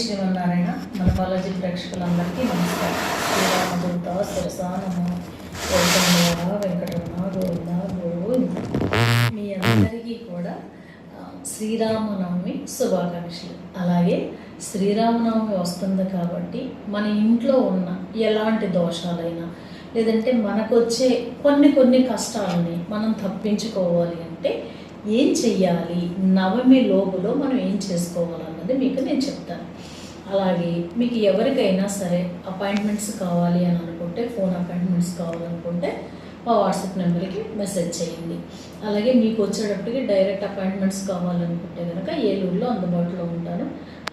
శ్రీమన్నారాయణ మన కాలేజీ ప్రేక్షకులందరికీ నమస్కారం. శ్రీరామదూత శిరసానమ వెంకటరమణ వెంకటరమణ గోవింద గోవింద మీ అందరికీ కూడా శ్రీరామనవమి శుభాకాంక్షలు. అలాగే శ్రీరామనవమి వస్తుంది కాబట్టి మన ఇంట్లో ఉన్న ఎలాంటి దోషాలైనా లేదంటే మనకొచ్చే కొన్ని కొన్ని కష్టాలని మనం తప్పించుకోవాలి అంటే ఏం చెయ్యాలి? నవమి లోపులో మనం ఏం చేసుకోవాలన్నది మీకు నేను చెప్తాను. అలాగే మీకు ఎవరికైనా సరే అపాయింట్మెంట్స్ కావాలి అని అనుకుంటే ఫోన్ అపాయింట్మెంట్స్ కావాలనుకుంటే మా వాట్సాప్ నెంబర్కి మెసేజ్ చేయండి. అలాగే మీకు వచ్చేటప్పటికి డైరెక్ట్ అపాయింట్మెంట్స్ కావాలనుకుంటే కనుక ఏలూరులో అందుబాటులో ఉంటాను.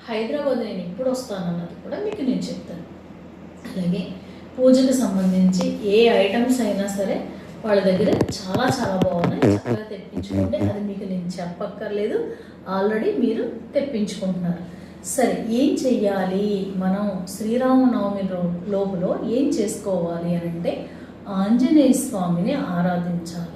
హైదరాబాద్ నేను ఎప్పుడు వస్తానన్నది కూడా మీకు నేను చెప్తాను. అలాగే పూజకు సంబంధించి ఏ ఐటమ్స్ అయినా సరే వాళ్ళ దగ్గర చాలా చాలా బాగున్నాయి. చక్కగా తెప్పించుకోండి అది మీకు నేను చెప్పక్కర్లేదు. ఆల్రెడీ మీరు తెప్పించుకుంటున్నారు. సరే ఏం చెయ్యాలి? మనం శ్రీరామనవమి లోపులో ఏం చేసుకోవాలి అని అంటే ఆంజనేయ స్వామిని ఆరాధించాలి.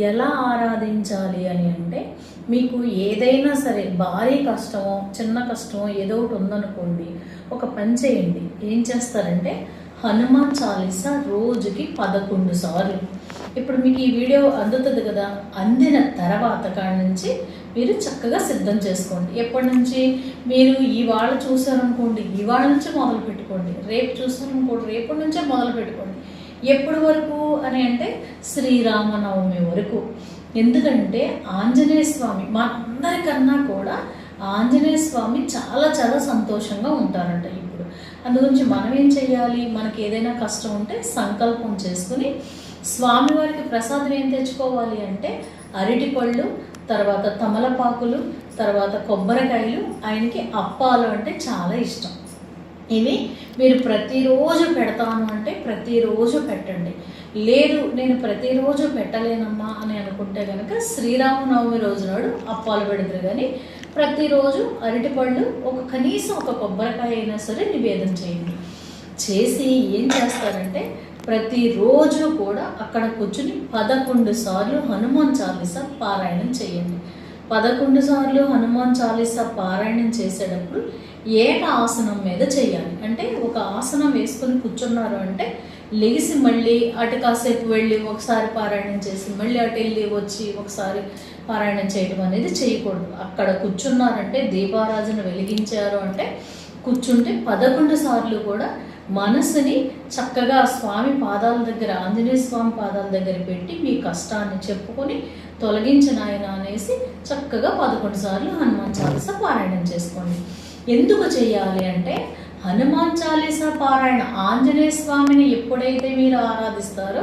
ఎలా ఆరాధించాలి అని అంటే మీకు ఏదైనా సరే భారీ కష్టమో చిన్న కష్టమో ఏదో ఒకటి ఉందనుకోండి ఒక పని చేయండి. ఏం చేస్తారంటే హనుమాన్ చాలీసా రోజుకి పదకొండు సార్లు. ఇప్పుడు మీకు ఈ వీడియో అందుతుంది కదా అందిన తర్వాత కాడి నుంచి మీరు చక్కగా సిద్ధం చేసుకోండి. ఎప్పటి నుంచి? మీరు ఇవాళ చూసారనుకోండి ఇవాళ నుంచి మొదలు పెట్టుకోండి. రేపు చూసారనుకోండి రేపటి నుంచే మొదలు పెట్టుకోండి. ఎప్పటి వరకు అని అంటే శ్రీరామనవమి వరకు. ఎందుకంటే ఆంజనేయ స్వామి మా అందరికన్నా కూడా ఆంజనేయ స్వామి చాలా చాలా సంతోషంగా ఉంటారంట ఇప్పుడు. అందు గురించి మనం ఏం చేయాలి? మనకి ఏదైనా కష్టం ఉంటే సంకల్పం చేసుకుని స్వామివారికి ప్రసాదం ఏం తెచ్చుకోవాలి అంటే అరటి పళ్ళు తర్వాత తమలపాకులు తర్వాత కొబ్బరికాయలు ఆయనకి అప్పాలు అంటే చాలా ఇష్టం. ఇవి మీరు ప్రతిరోజు పెడతాను అంటే ప్రతిరోజు పెట్టండి. లేదు నేను ప్రతిరోజు పెట్టలేనమ్మా అని అనుకుంటే కనుక శ్రీరామనవమి రోజు నాడు అప్పాలు పెడతారు. కానీ ప్రతిరోజు అరటిపళ్ళు ఒక కనీసం ఒక కొబ్బరికాయ అయినా సరే నివేదన చేయండి. చేసి ఏం చేస్తారంటే ప్రతిరోజు కూడా అక్కడ కూర్చుని పదకొండు సార్లు హనుమాన్ చాలీసా పారాయణం చేయండి. పదకొండు సార్లు హనుమాన్ చాలీసా పారాయణం చేసేటప్పుడు ఏక ఆసనం మీద చేయాలి. అంటే ఒక ఆసనం వేసుకొని కూర్చున్నారు అంటే లేచి మళ్ళీ అటు కాసేపు వెళ్ళి ఒకసారి పారాయణం చేసి మళ్ళీ అటు వెళ్ళి వచ్చి ఒకసారి పారాయణం చేయడం అనేది చేయకూడదు. అక్కడ కూర్చున్నారంటే దీపారాజన వెలిగించారు అంటే కూర్చుంటే పదకొండు సార్లు కూడా మనసుని చక్కగా స్వామి పాదాల దగ్గర ఆంజనేయ స్వామి పాదాల దగ్గర పెట్టి మీ కష్టాన్ని చెప్పుకొని తొలగించనాయన అనేసి చక్కగా పదకొండు సార్లు హనుమాన్ చాలీసా పారాయణం చేసుకోండి. ఎందుకు చేయాలి అంటే హనుమాన్ చాలీసా పారాయణ ఆంజనేయ స్వామిని ఎప్పుడైతే మీరు ఆరాధిస్తారో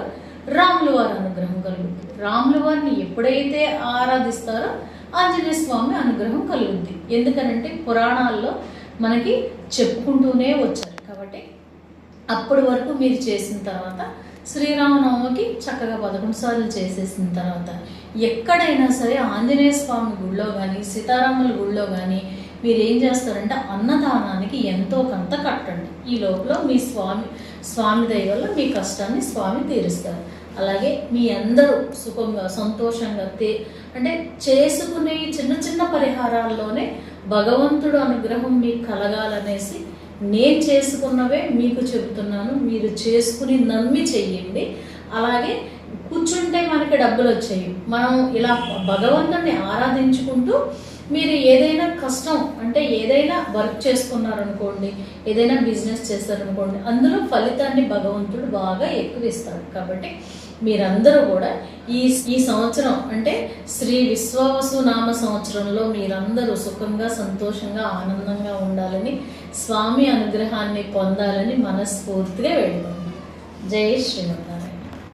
రాముల వారి అనుగ్రహం కలుగుతుంది. రాముల వారిని ఎప్పుడైతే ఆరాధిస్తారో ఆంజనేయ స్వామి అనుగ్రహం కలుగుద్ది. ఎందుకనంటే పురాణాల్లో మనకి చెప్పుకుంటూనే వచ్చారు. కాబట్టి అప్పటి వరకు మీరు చేసిన తర్వాత శ్రీరామనవమికి చక్కగా పదకొండు సార్లు చేసేసిన తర్వాత ఎక్కడైనా సరే ఆంజనేయ స్వామి గుళ్ళో కానీ సీతారాముల గుళ్ళో కానీ మీరు ఏం చేస్తారంటే అన్నదానానికి ఎంతో కొంత కట్టండి. ఈ లోపల మీ స్వామి స్వామి దయ వల్ల మీ కష్టాన్ని స్వామి తీరుస్తారు. అలాగే మీ అందరూ సుఖంగా సంతోషంగా తే అంటే చేసుకునే చిన్న చిన్న పరిహారాల్లోనే భగవంతుడు అనుగ్రహం మీకు కలగాలనేసి నేను చేసుకున్నవే మీకు చెబుతున్నాను మీరు చేసుకుని నమ్మి చెయ్యండి. అలాగే కూర్చుంటే మనకి డబ్బులు వచ్చాయి. మనం ఇలా భగవంతుడిని ఆరాధించుకుంటూ మీరు ఏదైనా కష్టం అంటే ఏదైనా వర్క్ చేసుకున్నారనుకోండి ఏదైనా బిజినెస్ చేస్తారనుకోండి అందులో ఫలితాన్ని భగవంతుడు బాగా ఎక్కువ ఇస్తాడు. కాబట్టి మీరందరూ కూడా ఈ ఈ సంవత్సరం అంటే శ్రీ విశ్వావసు నామ సంవత్సరంలో మీరందరూ సుఖంగా సంతోషంగా ఆనందంగా ఉండాలని స్వామి అనుగ్రహాన్ని పొందాలని మనస్ఫూర్తిగా వేడుకుంటున్నాను జై శ్రీమంత